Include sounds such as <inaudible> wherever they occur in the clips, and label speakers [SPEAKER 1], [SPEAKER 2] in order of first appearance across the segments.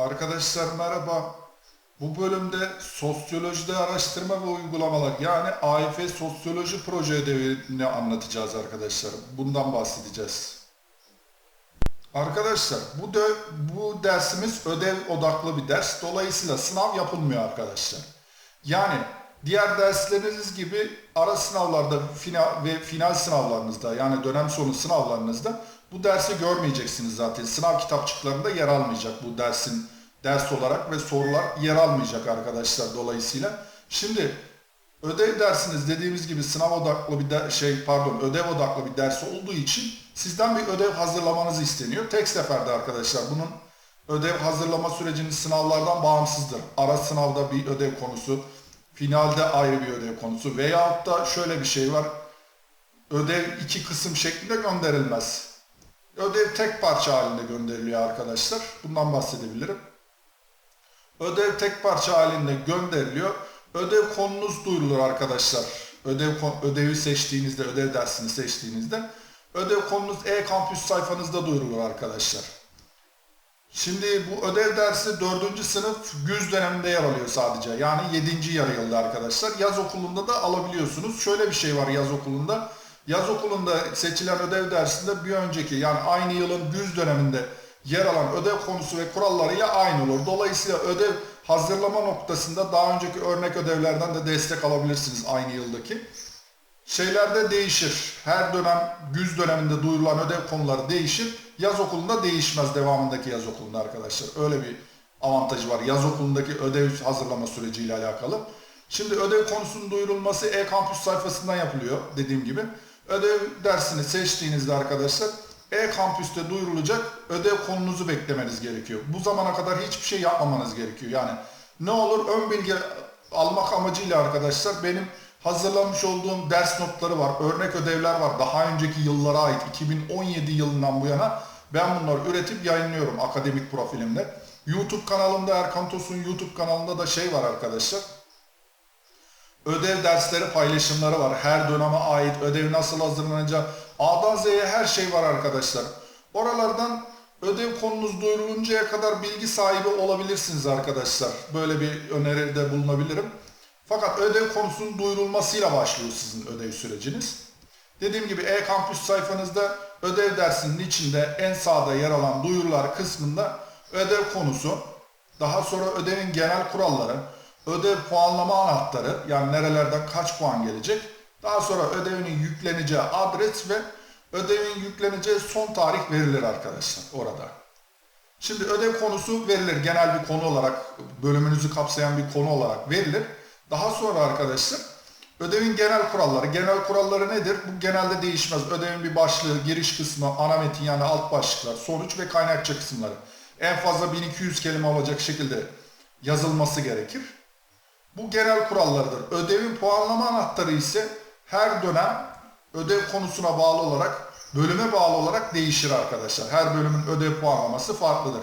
[SPEAKER 1] Arkadaşlar merhaba. Bu bölümde sosyolojide araştırma ve uygulamalar yani AIF Sosyoloji Proje ödevini anlatacağız arkadaşlar. Bundan bahsedeceğiz. Arkadaşlar bu de, bu dersimiz ödev odaklı bir ders. Dolayısıyla sınav yapılmıyor arkadaşlar. Yani diğer dersleriniz gibi ara sınavlarda final ve final sınavlarınızda yani dönem sonu sınavlarınızda bu dersi görmeyeceksiniz zaten. Sınav kitapçıklarında yer almayacak bu dersin ders olarak ve sorular yer almayacak arkadaşlar dolayısıyla. Şimdi ödev dersiniz dediğimiz gibi sınav odaklı bir de, şey pardon ödev odaklı bir ders olduğu için sizden bir ödev hazırlamanız isteniyor. Tek seferde arkadaşlar bunun ödev hazırlama süreciniz sınavlardan bağımsızdır. Ara sınavda bir ödev konusu, finalde ayrı bir ödev konusu veyahut da şöyle bir şey var. Ödev iki kısım şeklinde gönderilmez. Ödev tek parça halinde gönderiliyor arkadaşlar. Bundan bahsedebilirim. Ödev tek parça halinde gönderiliyor. Ödev konunuz duyurulur arkadaşlar. Ödev ödevi seçtiğinizde, ödev dersini seçtiğinizde ödev konunuz e-kampüs sayfanızda duyurulur arkadaşlar. Şimdi bu ödev dersi 4. sınıf güz döneminde yer alıyor sadece. Yani 7. yarı yılda arkadaşlar. Yaz okulunda da alabiliyorsunuz. Şöyle bir şey var yaz okulunda. Yaz okulunda seçilen ödev dersinde bir önceki yani aynı yılın güz döneminde yer alan ödev konusu ve kurallarıyla aynı olur. Dolayısıyla ödev hazırlama noktasında daha önceki örnek ödevlerden de destek alabilirsiniz aynı yıldaki. Şeylerde değişir. Her dönem güz döneminde duyurulan ödev konuları değişir. Yaz okulunda değişmez devamındaki yaz okulunda arkadaşlar. Öyle bir avantajı var. Yaz okulundaki ödev hazırlama süreciyle alakalı. Şimdi ödev konusunun duyurulması e-kampüs sayfasından yapılıyor dediğim gibi. Ödev dersini seçtiğinizde arkadaşlar e-kampüste duyurulacak ödev konunuzu beklemeniz gerekiyor. Bu zamana kadar hiçbir şey yapmamanız gerekiyor. Yani ne olur ön bilgi almak amacıyla arkadaşlar benim hazırlamış olduğum ders notları var, örnek ödevler var. Daha önceki yıllara ait 2017 yılından bu yana ben bunları üretip yayınlıyorum akademik profilimde. YouTube kanalımda Erkan Tosun YouTube kanalında da şey var arkadaşlar. Ödev dersleri paylaşımları var. Her döneme ait ödev nasıl hazırlanacak. A'dan Z'ye her şey var arkadaşlar. Oralardan ödev konunuz duyuruluncaya kadar bilgi sahibi olabilirsiniz arkadaşlar. Böyle bir öneride bulunabilirim. Fakat ödev konusunun duyurulmasıyla başlıyor sizin ödev süreciniz. Dediğim gibi e-kampüs sayfanızda ödev dersinin içinde en sağda yer alan duyurular kısmında ödev konusu, daha sonra ödevin genel kuralları, ödev puanlama anahtarı yani nerelerden kaç puan gelecek, daha sonra ödevinin yükleneceği adres ve ödevin yükleneceği son tarih verilir arkadaşlar orada. Şimdi ödev konusu verilir genel bir konu olarak, bölümünüzü kapsayan bir konu olarak verilir. Daha sonra arkadaşlar ödevin genel kuralları. Genel kuralları nedir? Bu genelde değişmez. Ödevin bir başlığı, giriş kısmı, ana metin yani alt başlıklar, sonuç ve kaynakça kısımları. En fazla 1200 kelime olacak şekilde yazılması gerekir. Bu genel kurallardır. Ödevin puanlama anahtarı ise her dönem ödev konusuna bağlı olarak, bölüme bağlı olarak değişir arkadaşlar. Her bölümün ödev puanlaması farklıdır.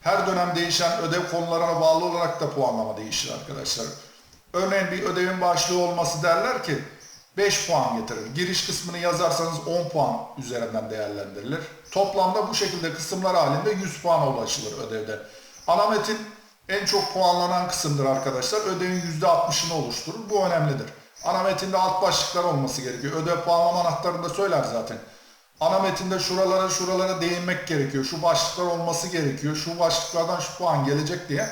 [SPEAKER 1] Her dönem değişen ödev konularına bağlı olarak da puanlama değişir arkadaşlar. Örneğin bir ödevin başlığı olması derler ki 5 puan getirir. Giriş kısmını yazarsanız 10 puan üzerinden değerlendirilir. Toplamda bu şekilde kısımlar halinde 100 puana ulaşılır ödevde. Ana metin en çok puanlanan kısımdır arkadaşlar. Ödevin %60'ını oluşturur. Bu önemlidir. Ana metinde alt başlıklar olması gerekiyor. Ödev puanlama anahtarında söyler zaten. Ana metinde şuralara şuralara değinmek gerekiyor. Şu başlıklar olması gerekiyor. Şu başlıklardan şu puan gelecek diye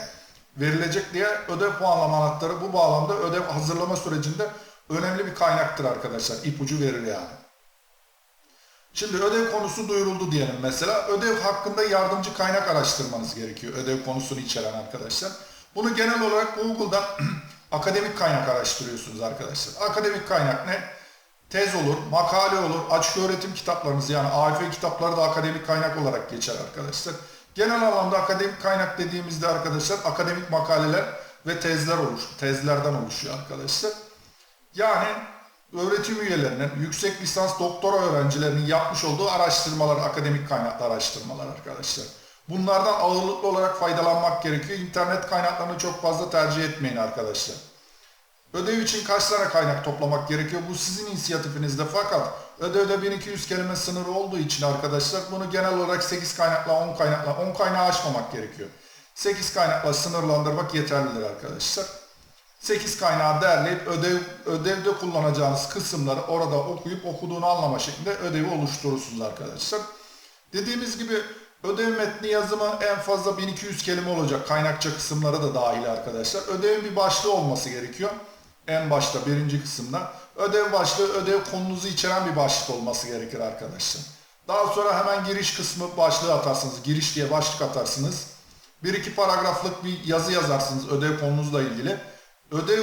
[SPEAKER 1] verilecek diye ödev puanlama anahtarı bu bağlamda ödev hazırlama sürecinde önemli bir kaynaktır arkadaşlar. İpucu verir yani. Şimdi ödev konusu duyuruldu diyelim mesela. Ödev hakkında yardımcı kaynak araştırmanız gerekiyor. Ödev konusunu içeren arkadaşlar. Bunu genel olarak Google'dan <clears throat> akademik kaynak araştırıyorsunuz arkadaşlar. Akademik kaynak ne? Tez olur, makale olur, açık öğretim kitaplarınız yani AF kitapları da akademik kaynak olarak geçer arkadaşlar. Genel anlamda akademik kaynak dediğimizde arkadaşlar akademik makaleler ve tezler oluş, tezlerden oluşuyor arkadaşlar. Yani öğretim üyelerinin, yüksek lisans doktora öğrencilerinin yapmış olduğu araştırmalar, akademik kaynaklı araştırmalar arkadaşlar. Bunlardan ağırlıklı olarak faydalanmak gerekiyor. İnternet kaynaklarını çok fazla tercih etmeyin arkadaşlar. Ödev için kaç tane kaynak toplamak gerekiyor? Bu sizin inisiyatifinizde fakat ödevde 1200 kelime sınırı olduğu için arkadaşlar bunu genel olarak 8 kaynakla 10 kaynakla 10 kaynağı aşmamak gerekiyor. 8 kaynakla sınırlandırmak yeterlidir arkadaşlar. 8 kaynağı derleyip ödev ödevde kullanacağınız kısımları orada okuyup okuduğunu anlama şeklinde ödevi oluşturursunuz arkadaşlar. Dediğimiz gibi ödev metni yazımı en fazla 1200 kelime olacak. Kaynakça kısımları da dahil arkadaşlar. Ödevin bir başlığı olması gerekiyor. En başta birinci kısımda. Ödev başlığı ödev konunuzu içeren bir başlık olması gerekir arkadaşlar. Daha sonra hemen giriş kısmı başlığı atarsınız. Giriş diye başlık atarsınız. Bir iki paragraflık bir yazı yazarsınız ödev konunuzla ilgili. Ödev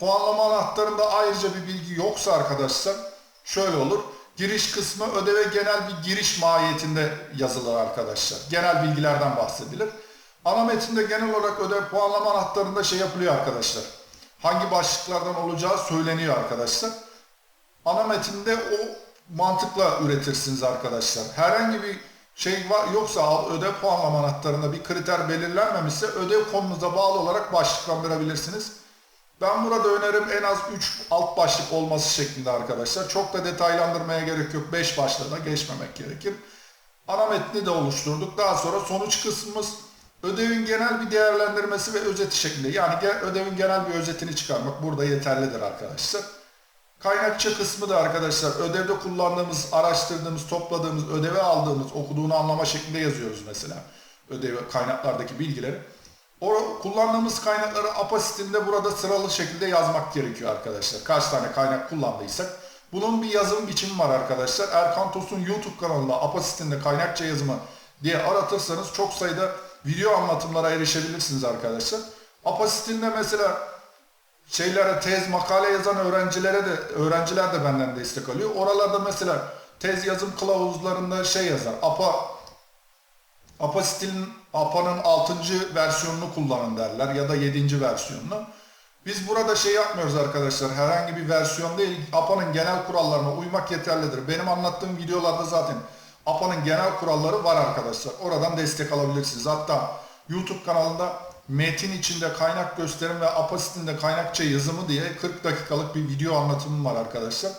[SPEAKER 1] puanlama anahtarında ayrıca bir bilgi yoksa arkadaşlar şöyle olur. Giriş kısmı ödeve genel bir giriş mahiyetinde yazılır arkadaşlar. Genel bilgilerden bahsedilir. Ana metinde genel olarak ödev puanlama anahtarında şey yapılıyor arkadaşlar. Hangi başlıklardan olacağı söyleniyor arkadaşlar. Ana metinde o mantıkla üretirsiniz arkadaşlar. Herhangi bir şey var yoksa ödev puanlama anahtarında bir kriter belirlenmemişse ödev konunuza bağlı olarak başlıklandırabilirsiniz. Ben burada önerim en az 3 alt başlık olması şeklinde arkadaşlar. Çok da detaylandırmaya gerek yok. 5 başlığa geçmemek gerekir. Ana metni de oluşturduk. Daha sonra sonuç kısmımız ödevin genel bir değerlendirmesi ve özeti şeklinde. Yani ödevin genel bir özetini çıkarmak burada yeterlidir arkadaşlar. Kaynakça kısmı da arkadaşlar ödevde kullandığımız, araştırdığımız, topladığımız, ödeve aldığımız, okuduğunu anlama şeklinde yazıyoruz mesela. Ödev kaynaklardaki bilgileri. O kullandığımız kaynakları apasitinde burada sıralı şekilde yazmak gerekiyor arkadaşlar. Kaç tane kaynak kullandıysak. Bunun bir yazım biçimi var arkadaşlar. Erkan Tos'un YouTube kanalında apasitinde kaynakça yazımı diye aratırsanız çok sayıda video anlatımlara erişebilirsiniz arkadaşlar. Apasitinde mesela şeylere tez makale yazan öğrencilere de öğrenciler de benden destek alıyor. Oralarda mesela tez yazım kılavuzlarında şey yazar. APA APA stilin APA'nın 6. versiyonunu kullanın derler ya da 7. versiyonunu. Biz burada şey yapmıyoruz arkadaşlar. Herhangi bir versiyon değil. APA'nın genel kurallarına uymak yeterlidir. Benim anlattığım videolarda zaten APA'nın genel kuralları var arkadaşlar. Oradan destek alabilirsiniz. Hatta YouTube kanalında metin içinde kaynak gösterim ve APA stilinde kaynakça yazımı diye 40 dakikalık bir video anlatımım var arkadaşlar.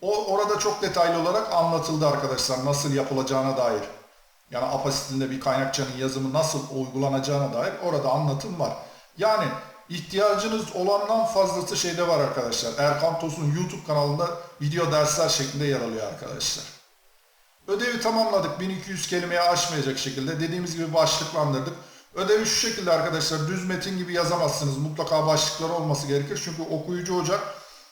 [SPEAKER 1] O orada çok detaylı olarak anlatıldı arkadaşlar nasıl yapılacağına dair. Yani APA stilinde bir kaynakçanın yazımı nasıl uygulanacağına dair orada anlatım var. Yani ihtiyacınız olandan fazlası şeyde var arkadaşlar. Erkan Tos'un YouTube kanalında video dersler şeklinde yer alıyor arkadaşlar. Ödevi tamamladık. 1200 kelimeye aşmayacak şekilde dediğimiz gibi başlıklandırdık. Ödevi şu şekilde arkadaşlar düz metin gibi yazamazsınız. Mutlaka başlıkları olması gerekir. Çünkü okuyucu hoca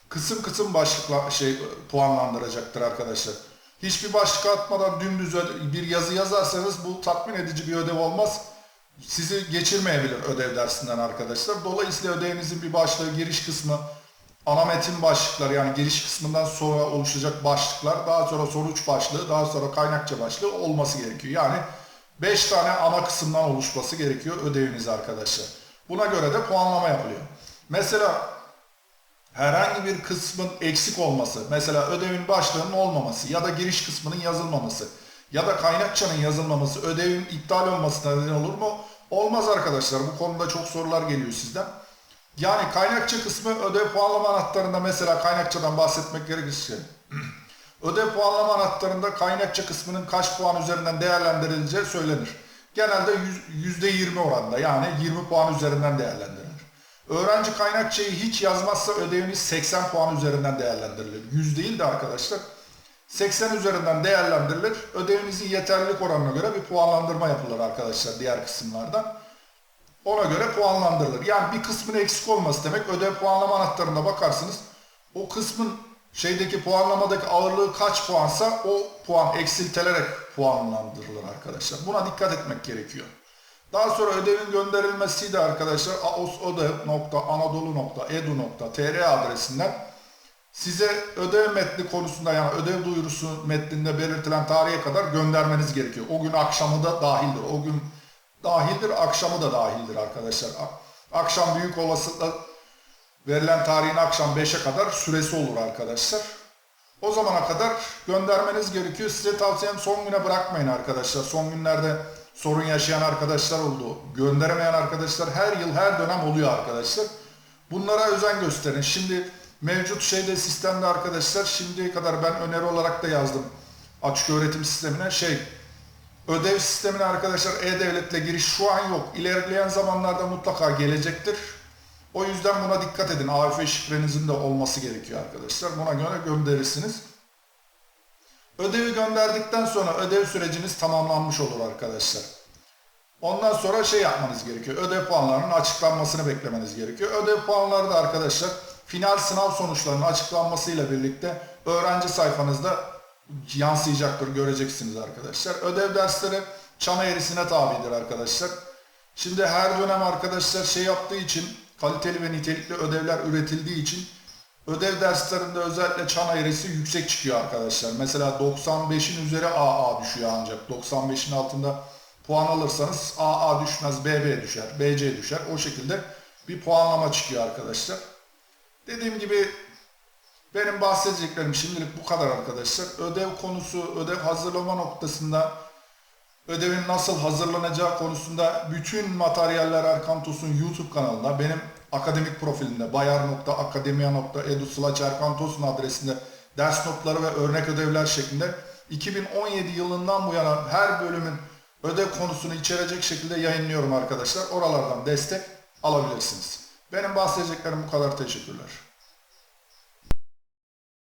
[SPEAKER 1] kısım kısım başlıkla şey puanlandıracaktır arkadaşlar. Hiçbir başlık atmadan dümdüz bir yazı yazarsanız bu tatmin edici bir ödev olmaz. Sizi geçirmeyebilir ödev dersinden arkadaşlar. Dolayısıyla ödevinizin bir başlığı, giriş kısmı, ana metin başlıkları yani giriş kısmından sonra oluşacak başlıklar, daha sonra sonuç başlığı, daha sonra kaynakça başlığı olması gerekiyor. Yani 5 tane ana kısımdan oluşması gerekiyor ödeviniz arkadaşlar. Buna göre de puanlama yapılıyor. Mesela herhangi bir kısmın eksik olması, mesela ödevin başlığının olmaması ya da giriş kısmının yazılmaması ya da kaynakçanın yazılmaması ödevin iptal olmasına neden olur mu? Olmaz arkadaşlar. Bu konuda çok sorular geliyor sizden. Yani kaynakça kısmı ödev puanlama anahtarında mesela kaynakçadan bahsetmek gerekirse <clears throat> ödev puanlama anahtarında kaynakça kısmının kaç puan üzerinden değerlendirileceği söylenir. Genelde %20 oranında yani 20 puan üzerinden değerlendirilir. Öğrenci kaynakçayı hiç yazmazsa ödeviniz 80 puan üzerinden değerlendirilir. 100 değil de arkadaşlar 80 üzerinden değerlendirilir. Ödevinizin yeterlilik oranına göre bir puanlandırma yapılır arkadaşlar diğer kısımlardan. Ona göre puanlandırılır. Yani bir kısmın eksik olması demek ödev puanlama anahtarına bakarsınız. O kısmın şeydeki puanlamadaki ağırlığı kaç puansa o puan eksiltilerek puanlandırılır arkadaşlar. Buna dikkat etmek gerekiyor. Daha sonra ödevin gönderilmesi de arkadaşlar aosodev.anadolu.edu.tr adresinden size ödev metni konusunda yani ödev duyurusu metninde belirtilen tarihe kadar göndermeniz gerekiyor. O gün akşamı da dahildir. O gün dahildir, akşamı da dahildir arkadaşlar. Akşam büyük olasılıkla verilen tarihin akşam 5'e kadar süresi olur arkadaşlar. O zamana kadar göndermeniz gerekiyor. Size tavsiyem son güne bırakmayın arkadaşlar. Son günlerde sorun yaşayan arkadaşlar oldu. Gönderemeyen arkadaşlar her yıl her dönem oluyor arkadaşlar. Bunlara özen gösterin. Şimdi mevcut şeyde sistemde arkadaşlar şimdiye kadar ben öneri olarak da yazdım. Açık öğretim sistemine şey Ödev sistemine arkadaşlar E-Devlet'le giriş şu an yok. İlerleyen zamanlarda mutlaka gelecektir. O yüzden buna dikkat edin. AFP şifrenizin de olması gerekiyor arkadaşlar. Buna göre gönderirsiniz. Ödevi gönderdikten sonra ödev süreciniz tamamlanmış olur arkadaşlar. Ondan sonra şey yapmanız gerekiyor. Ödev puanlarının açıklanmasını beklemeniz gerekiyor. Ödev puanları da arkadaşlar final sınav sonuçlarının açıklanmasıyla birlikte öğrenci sayfanızda yansıyacaktır. Göreceksiniz arkadaşlar. Ödev dersleri çana eğrisine tabidir arkadaşlar. Şimdi her dönem arkadaşlar şey yaptığı için kaliteli ve nitelikli ödevler üretildiği için ödev derslerinde özellikle çan eğrisi yüksek çıkıyor arkadaşlar. Mesela 95'in üzeri AA düşüyor ancak. 95'in altında puan alırsanız AA düşmez, BB düşer, BC düşer. O şekilde bir puanlama çıkıyor arkadaşlar. Dediğim gibi benim bahsedeceklerim şimdilik bu kadar arkadaşlar. Ödev konusu, ödev hazırlama noktasında ödevin nasıl hazırlanacağı konusunda bütün materyaller Erkantos'un YouTube kanalında benim akademik profilimde bayar.akademia.edu slash erkantos'un adresinde ders notları ve örnek ödevler şeklinde 2017 yılından bu yana her bölümün ödev konusunu içerecek şekilde yayınlıyorum arkadaşlar. Oralardan destek alabilirsiniz. Benim bahsedeceklerim bu kadar. Teşekkürler.